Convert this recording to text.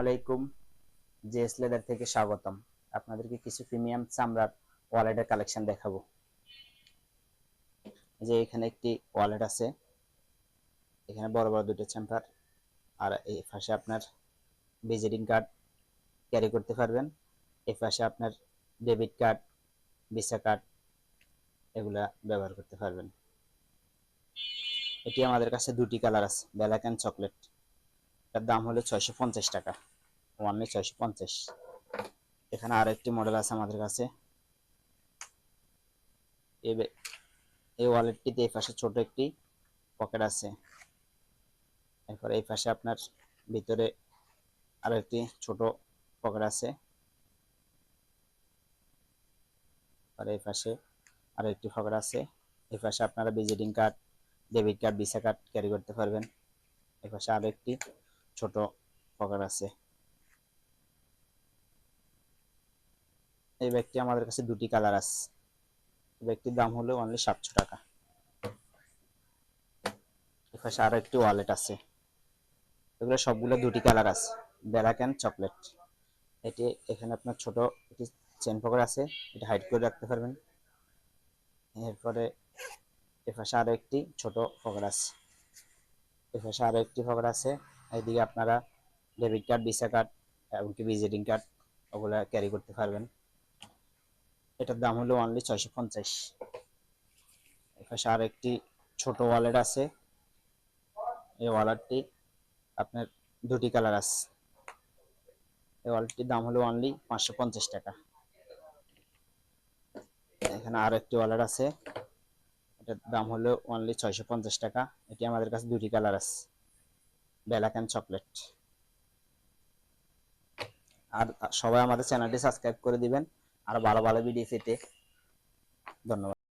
আলাইকুম। JS leather থেকে স্বাগতম। আপনাদেরকে কিছু প্রিমিয়াম চামড়ার ওয়ালেটের কালেকশন দেখাবো। যে এখানে একটি ওয়ালেট আছে। এখানে বড় বড় দুটো চেম্বার আর এই পাশে আপনার ভিজিটিং কার্ড ক্যারি করতে পারবেন। এই পাশে আপনার ডেবিট কার্ড, ভিসা কার্ড এগুলা ব্যবহার করতে পারবেন। এটি আমাদের কাছে দুটি কালার আছে, ব্ল্যাক অ্যান্ড চকলেট। এটার দাম হলো ছয়শো পঞ্চাশ টাকা। ওয়ানলি ছয়শো পঞ্চাশ। এখানে আরও একটি মডেল আছে আমাদের কাছে। এই ওয়ালেটটিতে এই পাশে ছোট একটি পকেট আছে। এরপর এই পাশে আপনার ভিতরে আর একটি ছোট পকেট আছে। আর এই পাশে আরও একটি পকেট আছে। এই পাশে আপনারা visiting card debit card visa card carry করতে পারবেন। এই পাশে আরও একটি ছোট পকেট আছে। এই ব্যাগটি আমাদের কাছে দুটি কালার আছে। ব্যাগটির দাম হলো অনলি সাতশো টাকা। পাশে আরও একটি ওয়ালেট আছে। এগুলো সবগুলো দুটি কালার আছে। ব্ল্যাক অ্যান্ড চকলেট এটি এখানে আপনার ছোট একটি চেন পকেট আছে। এটা হাইড করে রাখতে পারবেন। এরপরে এর পাশে আরও একটি ছোট পকেট আছে। এর পাশে আরও একটি পকেট আছে। এইদিকে আপনারা ডেবিট কার্ড ভিসা কার্ড এমনকি ভিজিটিং কার্ড ওগুলো ক্যারি করতে পারবেন। এটার দাম হলো অনলি ছয়শো পঞ্চাশ। এপাশে আর একটি ছোট ওয়ালেট আছে। এই ওয়ালেটটি আপনার দুটি কালার আছে। এই ওয়ালেটটির দাম হলো অনলি পাঁচশো পঞ্চাশ টাকা। এখানে আরও একটি ওয়ালেট আছে। এটার দাম হলো অনলি ছয়শো পঞ্চাশ টাকা। এটি আমাদের কাছে দুটি কালার আছে। ব্ল্যাক অ্যান্ড চকলেট আর সবাই আমাদের চ্যানেলটি সাবস্ক্রাইব করে দিবেন। আর ভালো ভালো ভিডিও পেতে। ধন্যবাদ।